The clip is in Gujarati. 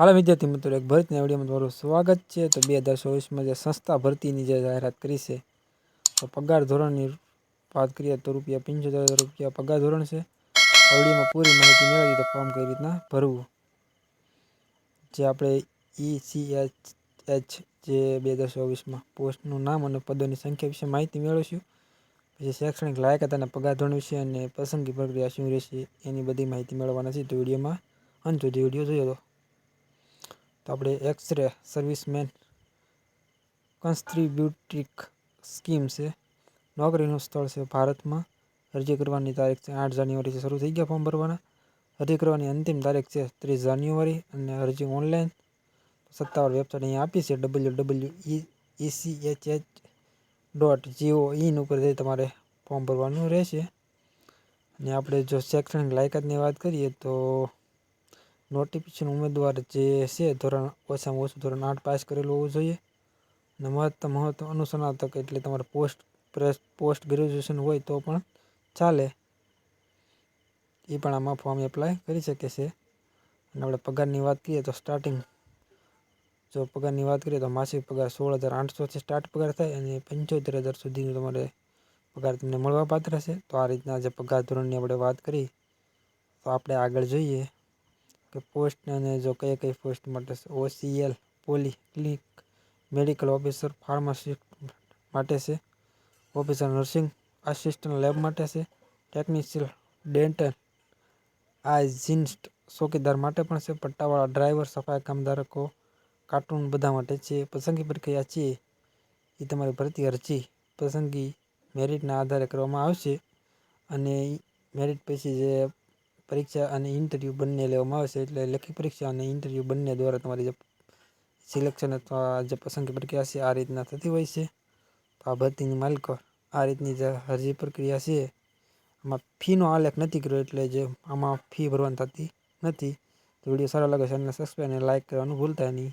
હાલો વિદ્યાર્થી મિત્રો, એક ભરતીના વિડીયોમાં તમારું સ્વાગત છે. તો બે હજાર ચોવીસમાં જે સંસ્થા ભરતીની જે જાહેરાત કરી છે, તો પગાર ધોરણની વાત કરીએ તો રૂપિયા પંચોતેર હજાર રૂપિયા પગાર ધોરણ છે. વિડીયોમાં પૂરી માહિતી મેળવી તો ફોર્મ કઈ રીતના ભરવું? જે આપણે ઈ સી એચ એચ જે બે હજાર ચોવીસમાં પોસ્ટનું નામ અને પદોની સંખ્યા વિશે માહિતી મેળવીશું. પછી શૈક્ષણિક લાયકાત અને પગાર ધોરણ વિશે અને પસંદગી પ્રક્રિયા શું રહેશે એની બધી માહિતી મેળવવાના છે. તો વિડીયોમાં અંત સુધી વીડિયો જોયો તો તો આપણે એક્સરે સર્વિસમેન કન્સ્ટ્રીબ્યુટ્રિક સ્કીમ છે. નોકરીનું સ્થળ છે ભારતમાં. અરજી કરવાની તારીખ છે આઠ જાન્યુઆરીથી શરૂ થઈ ગયા ફોર્મ ભરવાના. અરજી કરવાની અંતિમ તારીખ છે ત્રીસ જાન્યુઆરી અને અરજી ઓનલાઈન સત્તાવાર વેબસાઇટ અહીંયા આપી છે W W E EC H dot go in ઉપર જઈ તમારે ફોર્મ ભરવાનું રહેશે. અને આપણે જો શૈક્ષણિક લાયકાતની વાત કરીએ તો નોટિફિકેશન ઉમેદવાર જે છે, ધોરણ ઓછામાં ઓછું ધોરણ આઠ પાસ કરેલું હોવું જોઈએ. અને મહત્તમ મહત્તમ અનુસ્નાતક એટલે તમારે પોસ્ટ પોસ્ટ ગ્રેજ્યુએશન હોય તો પણ ચાલે. એ પણ આમાં ફોર્મ એપ્લાય કરી શકે છે. અને આપણે પગારની વાત કરીએ તો સ્ટાર્ટિંગ જો પગારની વાત કરીએ તો માસિક પગાર સોળ હજાર આઠસોથી સ્ટાર્ટ પગાર થાય અને પંચોતેર હજાર સુધીનો તમારે પગાર તમને મળવા પાત્ર છે. તો આ રીતના જે પગાર ધોરણની આપણે વાત કરી, તો આપણે આગળ જોઈએ. કે પોસ્ટ અને જો કઈ કઈ પોસ્ટ માટે છે OCL polyclinic medical officer pharmacist માટે છે ઓફિસર નર્સિંગ આસિસ્ટન્ટ લેબ માટે છે ટેકનિશિયલ ડેન્ટલ આઇઝિન્સ્ટ ચોકીદાર માટે પણ છે, પટ્ટાવાળા ડ્રાઈવર સફાઈ કામદારકો કાર્ટૂન બધા માટે છે, પસંદગી પ્રક્રિયા છે એ તમારી ભરતી અરજી પસંદગી મેરિટના આધારે કરવામાં આવશે અને મેરિટ પછી જે પરીક્ષા અને ઇન્ટરવ્યૂ બંને લેવામાં આવશે એટલે લેખિત પરીક્ષા અને ઇન્ટરવ્યૂ બંને દ્વારા તમારી જે સિલેક્શન અથવા જે પસંદગી પ્રક્રિયા છે, આ રીતના થતી હોય છે. તો આ ભરતીની માલિકો આ રીતની જે અરજી પ્રક્રિયા છે, આમાં ફીનો આલેખ નથી કર્યો એટલે જે આમાં ફી ભરવાની થતી નથી. તો વીડિયો સારો લાગે અને સબસ્ક્રાઈબ અને લાઇક કરવાનું ભૂલતા નહીં.